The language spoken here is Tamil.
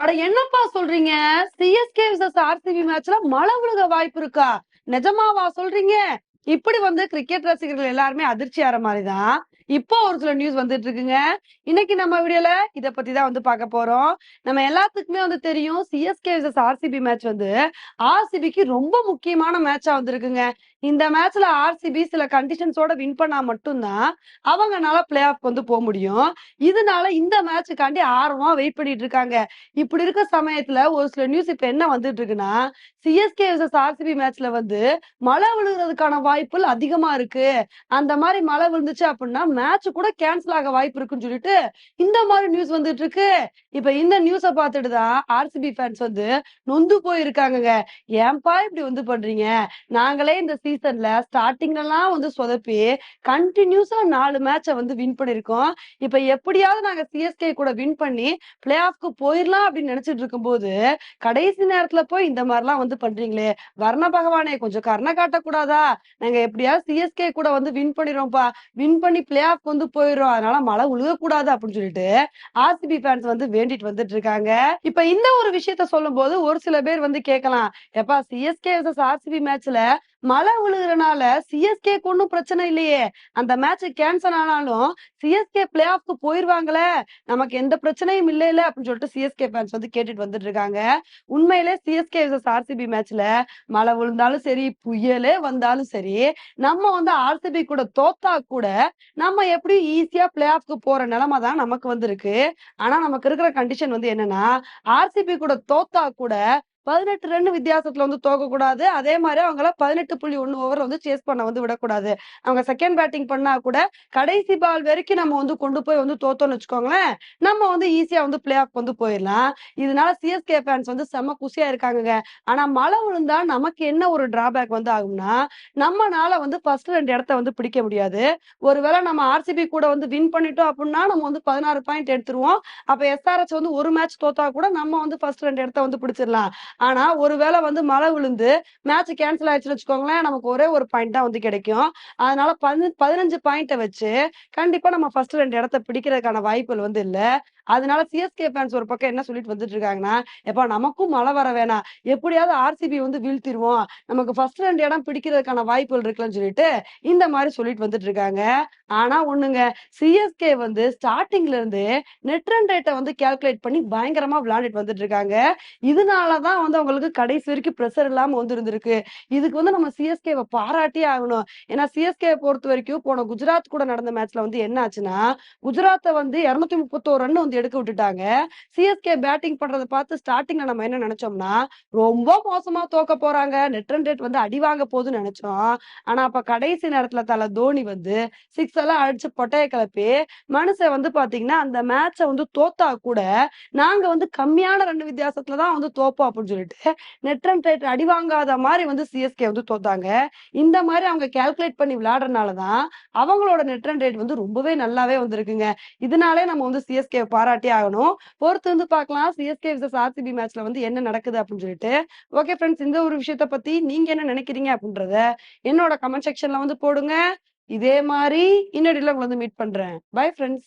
அட என்னப்பா சொல்றீங்க? சிஎஸ்கே விசஸ் ஆர்சிபி மேட்ச்ல மழை விழுக வாய்ப்பு இருக்கா? நிஜமாவா சொல்றீங்க? இப்படி வந்து கிரிக்கெட் ரசிகர்கள் எல்லாருமே அதிர்ச்சி ஆற மாதிரிதான். இப்போ ஒரு சில நியூஸ் வந்துட்டு இருக்குங்க இன்னைக்கு நம்ம வீடியோல இத பத்தி தான் வந்து பார்க்க போறோம். நம்ம எல்லாத்துக்குமே வந்து தெரியும் சிஎஸ்கே விசஸ் ஆர்சிபி மேட்ச் வந்து ஆர்சிபிக்கு ரொம்ப முக்கியமான மேட்சா வந்திருக்குங்க. இந்த மேட்ச்ல ஆர்சிபி சில கண்டிஷன்ஸோட வின் பண்ணா மட்டும்தான் அவங்கனால பிளே ஆஃப் வந்து போக முடியும். இதனால இந்த மேட்சுக்காண்டி ஆர்வமா வெயிட் பண்ணிட்டு இருக்காங்க. இப்படி இருக்க சமயத்துல ஒரு சில நியூஸ் இப்ப என்ன வந்துட்டு இருக்குன்னா சிஎஸ்கே விசஸ் ஆர்சிபி மேட்ச்ல வந்து மழை விழுகிறதுக்கான வாய்ப்புகள் அதிகமா இருக்கு. அந்த மாதிரி மழை விழுந்துச்சு அப்படின்னா மேட்ச் கூட கேன்சல் ஆக வாய்ப்பு இருக்குன்னு சொல்லிட்டு இந்த மாதிரி நியூஸ் வந்துட்டு இருக்கு. இப்ப இந்த நியூஸ பார்த்துட்டு தான் ஆர்சிபி ஃபேன்ஸ் வந்து நொந்து போயிருக்காங்க ஏன்பா இப்படி வந்து பண்றீங்க? நாங்களே இந்த சீசன்ல ஸ்டார்டிங்ல எல்லாம் வந்து சொதப்பி கண்டினியூஸா நாலு மேட்சை வந்து வின் பண்ணிருக்கோம். இப்ப எப்படியாவது நாங்க சிஎஸ்கே கூட வின் பண்ணி பிளே ஆஃப்க்கு போயிடலாம் அப்படின்னு நினைச்சிட்டு இருக்கும்போது கடைசி நேரத்துல போய் இந்த மாதிரிலாம் வந்து பண்றீங்களே? வர்ண பகவானே கொஞ்சம் கருணை காட்டக்கூடாதா? நாங்க எப்படியாவது சிஎஸ்கே கூட வந்து வின் பண்ணிடுறோம்ப்பா. வின் பண்ணி பிளே ஆஃப் வந்து போயிடும் அதனால மழை உழுகக்கூடாது அப்படின்னு சொல்லிட்டு ஆர்சிபி ஃபேன்ஸ் வந்து வேண்டிட்டு வந்துட்டு இருக்காங்க. இப்ப இந்த ஒரு விஷயத்த சொல்லும் போது ஒரு சில பேர் வந்து கேட்கலாம் எப்பா சிஎஸ்கே ஆர்சிபி மேட்ச்ல மழை விழுகிறனால சிஎஸ்கே ஒன்றும் பிரச்சனை இல்லையே. அந்த மேட்ச் கேன்சல் ஆனாலும் சிஎஸ்கே பிளே ஆஃப்க்கு போயிருவாங்களே. நமக்கு எந்த பிரச்சனையும் இல்ல இல்ல அப்படின்னு சொல்லிட்டு சிஎஸ்கே ஃபேன்ஸ் வந்து கேட்டுட்டு வந்துட்டு இருக்காங்க. உண்மையிலே சிஎஸ்கே ஆர்சிபி மேட்ச்ல மழை விழுந்தாலும் சரி புயலே வந்தாலும் சரி நம்ம வந்து ஆர்சிபி கூட தோத்தா கூட நம்ம எப்படி ஈஸியா பிளே ஆஃப்க்கு போற நிலைமை தான் நமக்கு வந்து இருக்கு ஆனா நமக்கு இருக்கிற கண்டிஷன் வந்து என்னன்னா ஆர்சிபி கூட தோத்தா கூட பதினெட்டு ரன் வித்தியாசத்துல வந்து தோக்க கூடாது அதே மாதிரி அவங்கள பதினெட்டு புள்ளி ஒன்னு ஓவர் வந்து சேஸ் பண்ண வந்து விடக்கூடாது. அவங்க செகண்ட் பேட்டிங் பண்ணா கூட கடைசி பால் வரைக்கும் நம்ம வந்து கொண்டு போய் வந்து தோத்தோம்னு வச்சுக்கோங்களேன். நம்ம வந்து ஈஸியா வந்து பிளே ஆஃப் வந்து போயிடலாம். இதனால சிஎஸ்கே ஃபேன்ஸ் வந்து செம்ம குசியா இருக்காங்க ஆனா மழை விழுந்தா நமக்கு என்ன ஒரு டிராபேக் வந்து ஆகும்னா நம்மனால வந்து ஃபர்ஸ்ட் ரெண்டு இடத்த வந்து பிடிக்க முடியாது. ஒருவேளை நம்ம ஆர்சிபி கூட வந்து வின் பண்ணிட்டோம் அப்படின்னா நம்ம வந்து பதினாறு பாயிண்ட் எடுத்துருவோம். அப்ப எஸ்ஆர்எஸ் வந்து ஒரு மேட்ச் தோத்தா கூட நம்ம வந்து ஃபர்ஸ்ட் ரெண்டு இடத்த வந்து பிடிச்சிடலாம். ஆனா ஒருவேளை வந்து மழை விழுந்து மேட்ச் கேன்சல் ஆயிடுச்சுன்னு வச்சுக்கோங்களேன் நமக்கு ஒரே ஒரு பாயிண்ட் தான் வந்து கிடைக்கும். அதனால பதினஞ்சு பாயிண்ட்டை வச்சு கண்டிப்பா நம்ம ஃபர்ஸ்ட் ரெண்டு இடத்த பிடிக்கிறதுக்கான வாய்ப்புகள் வந்து இல்ல. அதனால சிஎஸ்கே ஃபேன்ஸ் ஒரு பக்கம் என்ன சொல்லிட்டு வந்துட்டு இருக்காங்கன்னா எப்பா நமக்கும் மழை வர வேணாம். எப்படியாவது ஆர்சிபி வந்து வீழ்த்திடுவோம் நமக்கு ஃபர்ஸ்ட் ரெண்டு இடம் பிடிக்கிறதுக்கான வாய்ப்புகள் இருக்குன்னு சொல்லிட்டு இந்த மாதிரி சொல்லிட்டு வந்துட்டு இருக்காங்க ஆனா ஒண்ணுங்க. சிஎஸ்கே வந்து ஸ்டார்டிங்ல இருந்து நெட் ரன் ரேட்டை வந்து கால்குலேட் பண்ணி பயங்கரமா விளையாண்டுட்டு வந்துட்டு இருக்காங்க இதனாலதான் வந்து அவங்களுக்கு கடைசி வரைக்கும் ப்ரெஷர் இல்லாம வந்து இருந்திருக்கு இதுக்கு வந்து நம்ம சிஎஸ்கேவை பாராட்டியே ஆகணும். ஏன்னா சிஎஸ்கே பொறுத்த வரைக்கும் போன குஜராத் கூட நடந்த மேட்ச்ல வந்து என்ன ஆச்சுன்னா குஜராத்தை வந்து இருநூத்தி முப்பத்தோரு ரன் வந்து எடுக்க விட்டுட்டாங்க. சிஎஸ்கே பேட்டிங் பண்றதை பார்த்து ஸ்டார்டிங்ல நம்ம என்ன நினைச்சோம்னா ரொம்ப மோசமா தோக்க போறாங்க. நெட் ரன் ரேட் வந்து அடி வாங்க போகுதுன்னு நினைச்சோம். ஆனா அப்ப கடைசி நேரத்துல தலை தோனி வந்து சிக்ஸ் எல்லாம் அடிச்சு பொட்டைய கிளப்பி மனுஷன் வந்து பாத்தீங்கன்னா அந்த மேட்சை வந்து தோத்தா கூட நாங்க வந்து கம்மியான ரெண்டு வித்தியாசத்துலதான் வந்து தோப்போம் அப்படின்னு சொல்லிட்டு நெட் ரன் ரேட் அடி வாங்காத மாதிரி வந்து சிஎஸ்கே வந்து தோத்தாங்க. இந்த மாதிரி அவங்க கால்குலேட் பண்ணி விளையாடுறதுனாலதான் அவங்களோட நெட் ரன் ரேட் வந்து ரொம்பவே நல்லாவே வந்திருக்குங்க. இதனாலே நம்ம வந்து சிஎஸ்கே பாராட்டி ஆகணும். பொறுத்து வந்து பார்க்கலாம். சிஎஸ்கே விசஸ் ஆர்சிபி மேட்ச்ல வந்து என்ன நடக்குது அப்படின்னு சொல்லிட்டு. ஓகே ஃப்ரெண்ட்ஸ் இந்த ஒரு விஷயத்த பத்தி நீங்க என்ன நினைக்கிறீங்க அப்படின்றத என்னோட கமெண்ட் செக்ஷன்ல வந்து போடுங்க. இதே மாதிரி இன்னொரு உங்களை வந்து மீட் பண்றேன். Bye friends